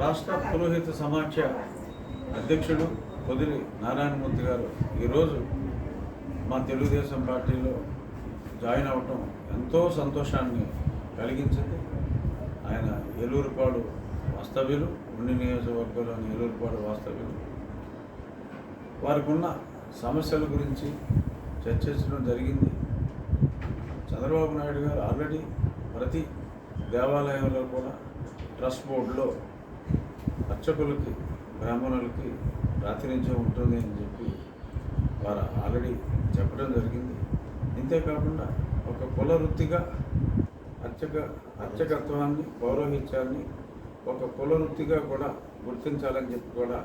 రాష్ట్ర పురోహిత సమాఖ్య అధ్యక్షుడు పొదిలి నారాయణమూర్తి గారు ఈరోజు మా తెలుగుదేశం పార్టీలో జాయిన్ అవ్వటం ఎంతో సంతోషాన్ని కలిగించింది. ఆయన ఏలూరుపాడు వాస్తవ్యులు ఉండి నియోజకవర్గంలోని ఏలూరుపాడు వాస్తవ్యులు. వారికి ఉన్న సమస్యల గురించి చర్చించడం జరిగింది. చంద్రబాబు నాయుడు గారు ఆల్రెడీ ప్రతి దేవాలయంలో కూడా ట్రస్ట్ బోర్డులో అర్చకులకి బ్రాహ్మణులకి ప్రాతినిధ్యం ఉంటుంది అని చెప్పి వారు ఆల్రెడీ చెప్పడం జరిగింది. ఇంతేకాకుండా ఒక కుల వృత్తిగా అర్చక అర్చకత్వాన్ని పౌరోహిత్యాన్ని ఒక కుల వృత్తిగా కూడా గుర్తించాలని చెప్పి కూడా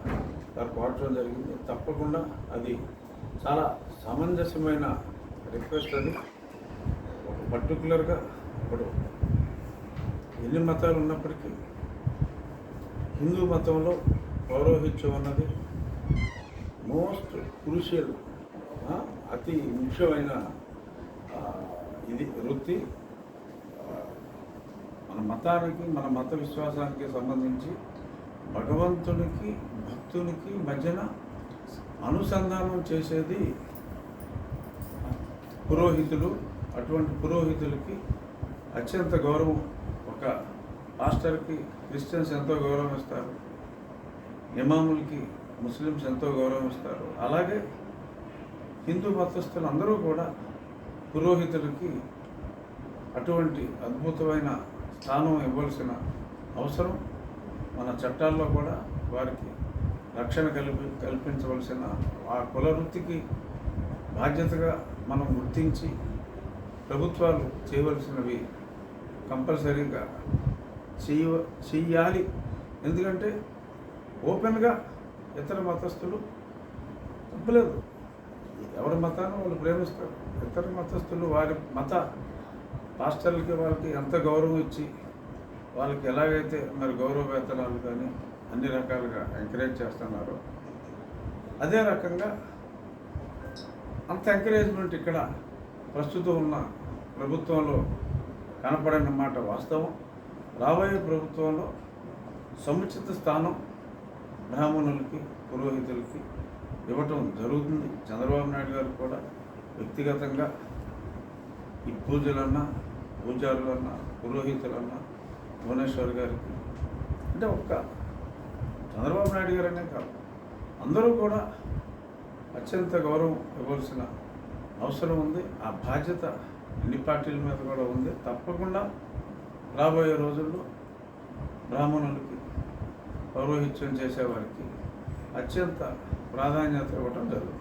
వారు కోరటం జరిగింది. తప్పకుండా అది చాలా సమంజసమైన రిక్వెస్ట్ అది. ఒక పర్టికులర్గా ఇప్పుడు ఎన్ని మతాలు ఉన్నప్పటికీ హిందూ మతంలో పౌరోహిత్యం అన్నది మోస్ట్ క్రూషియల్ అతి ముఖ్యమైన ఇది వృత్తి. మన మతానికి మన మత విశ్వాసానికి సంబంధించి భగవంతునికి భక్తునికి మధ్యన అనుసంధానం చేసేది పురోహితులు. అటువంటి పురోహితులకి అత్యంత గౌరవం ఒక పాస్టర్కి క్రిస్టియన్స్ ఎంతో గౌరవం ఇస్తారు ఇమాములకి ముస్లిమ్స్ ఎంతో గౌరవం ఇస్తారు అలాగే హిందూ మతస్థులు అందరూ కూడా పురోహితులకి అటువంటి అద్భుతమైన స్థానం ఇవ్వాల్సిన అవసరం మన చట్టాల్లో కూడా వారికి రక్షణ కల్పి కల్పించవలసిన ఆ కుల వృత్తికి బాధ్యతగా మనం గుర్తించి ప్రభుత్వాలు చేయవలసినవి కంపల్సరీగా చేయ చెయ్యాలి. ఎందుకంటే ఓపెన్గా ఇతర మతస్థులు తప్పలేదు. ఎవరి మతాన్ని వాళ్ళు ప్రేమిస్తారు? ఇతర మతస్థులు వారి మత పాస్టర్లకి వాళ్ళకి ఎంత గౌరవం ఇచ్చి వాళ్ళకి ఎలాగైతే మరి గౌరవ వేతనాలు కానీ అన్ని రకాలుగా ఎంకరేజ్ చేస్తున్నారో అదే రకంగా అంత ఎంకరేజ్మెంట్ ఇక్కడ ప్రస్తుతం ఉన్న ప్రభుత్వంలో కనపడని మాట వాస్తవం. రాబోయే ప్రభుత్వంలో సముచిత స్థానం బ్రాహ్మణులకి పురోహితులకి ఇవ్వటం జరుగుతుంది. చంద్రబాబు నాయుడు గారు కూడా వ్యక్తిగతంగా ఈ పూజలన్నా పూజారులన్నా పురోహితులన్నా భువనేశ్వర్ గారికి అంటే ఒక్క చంద్రబాబు నాయుడు గారనే కాదు అందరూ కూడా అత్యంత గౌరవం ఇవ్వాల్సిన అవసరం ఉంది. ఆ బాధ్యత అన్ని పార్టీల మీద కూడా ఉంది. తప్పకుండా రాబోయే రోజుల్లో బ్రాహ్మణులకి పౌరోహిత్యం చేసేవారికి అత్యంత ప్రాధాన్యత ఇవ్వటం జరుగుతుంది.